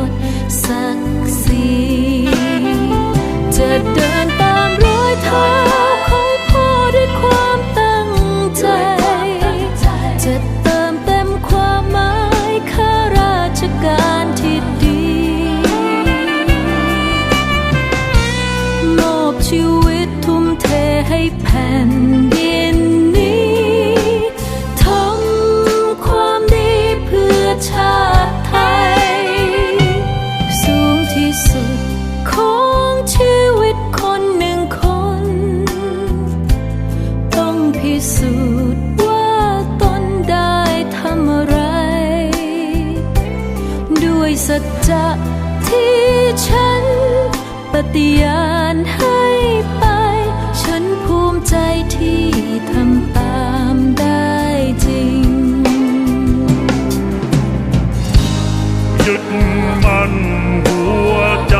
ติย ปฏิญาณให้ไป ฉันภูมิใจที่ทำตามได้จริง ยึดมันหัวใจ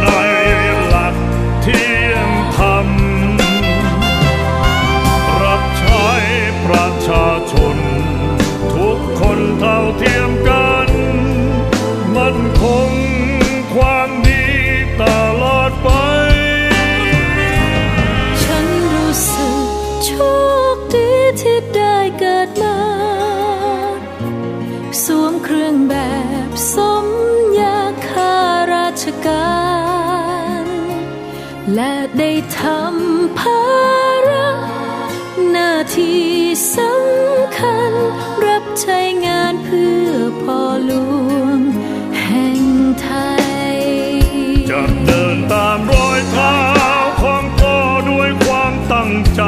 ในหลักเที่ยงธรรม รับใช้ประชาชน ทุกคนเท่าเทียมกัน ชการ และได้ทำภาระหน้าที่สำคัญ รับใช้งานเพื่อพ่อหลวงแห่งไทย จะเดินตามรอยเท้าของพ่อด้วยความตั้งใจ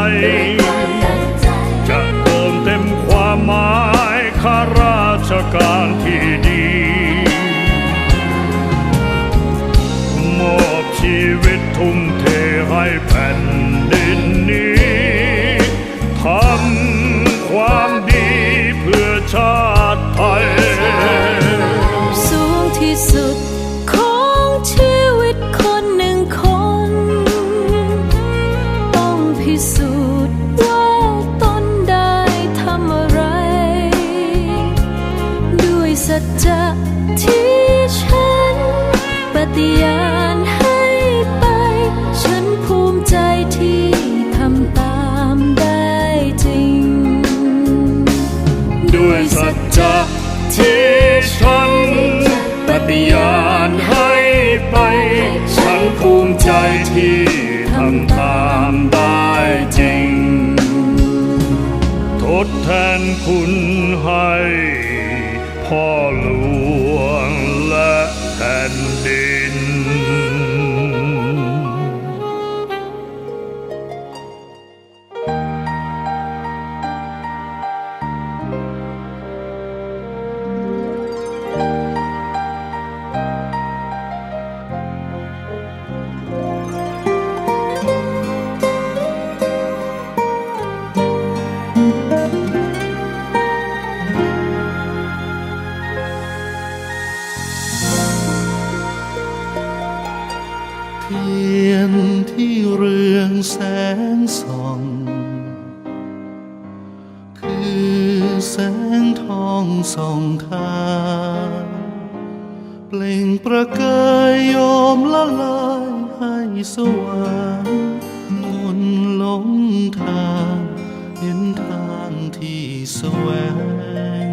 ที่ทำตามได้จริง ทดแทนคุณให้พ่อ เทียนที่เรืองแสงส่อง คือแสงทองส่องทางเปล่งประกายโยมละลายให้สว่างคนหลงทางเห็นทางที่แสวง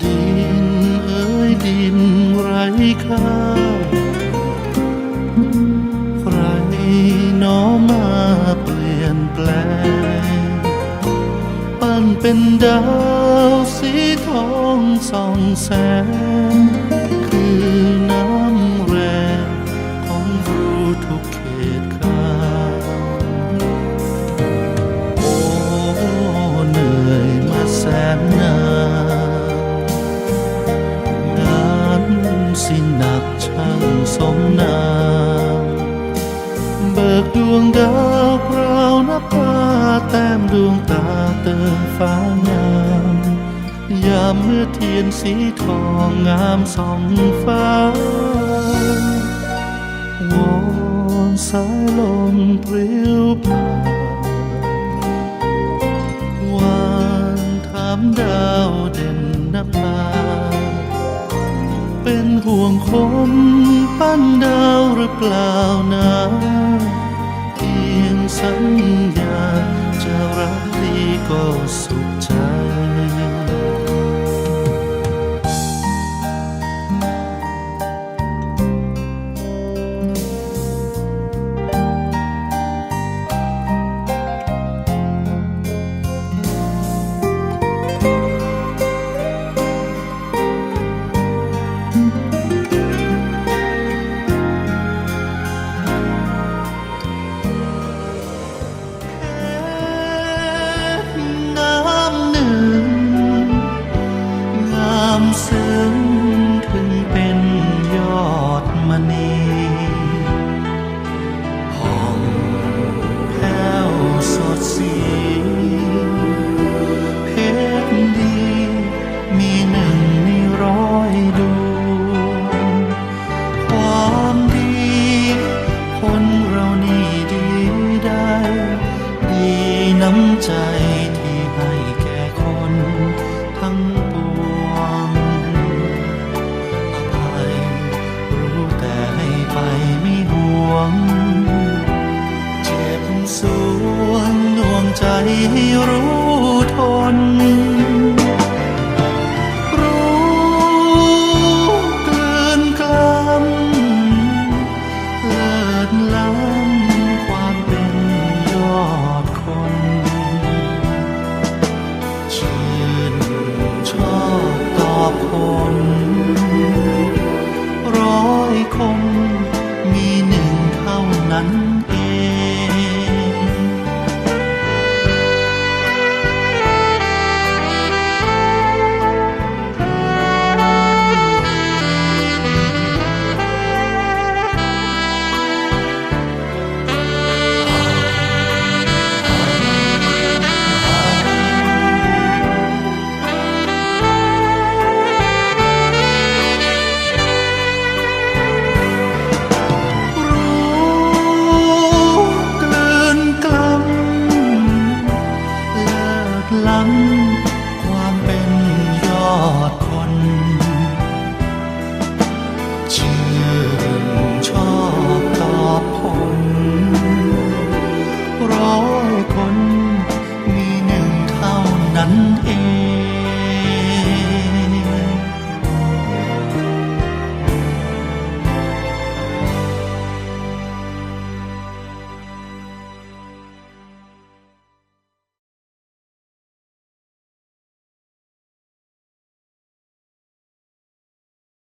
ดินเอ้ยดินไร้ค่า เป็นดาวสีทองส่องแสง คือน้ำแรงของรู้ทุกเขตขาโอ้เหนื่อยมาแสนนานงานสิหนักช่างสมนามเบิกดวงดาวพราวนับตาแต้มดวง เติมฟ้างามยามเมื่อเทียนสีทองงามส่องฟ้าวอนสายลมพริ้วผ่านวานถามดาวเด่นนับตาเป็นห่วงคนปั้นดาวหรือเปล่านะ รู้ทน รู้เกินกล้ำเลิศล้ำความเป็นยอดคนชื่นชอบตอบคนร้อยคงมีหนึ่งเท่านั้น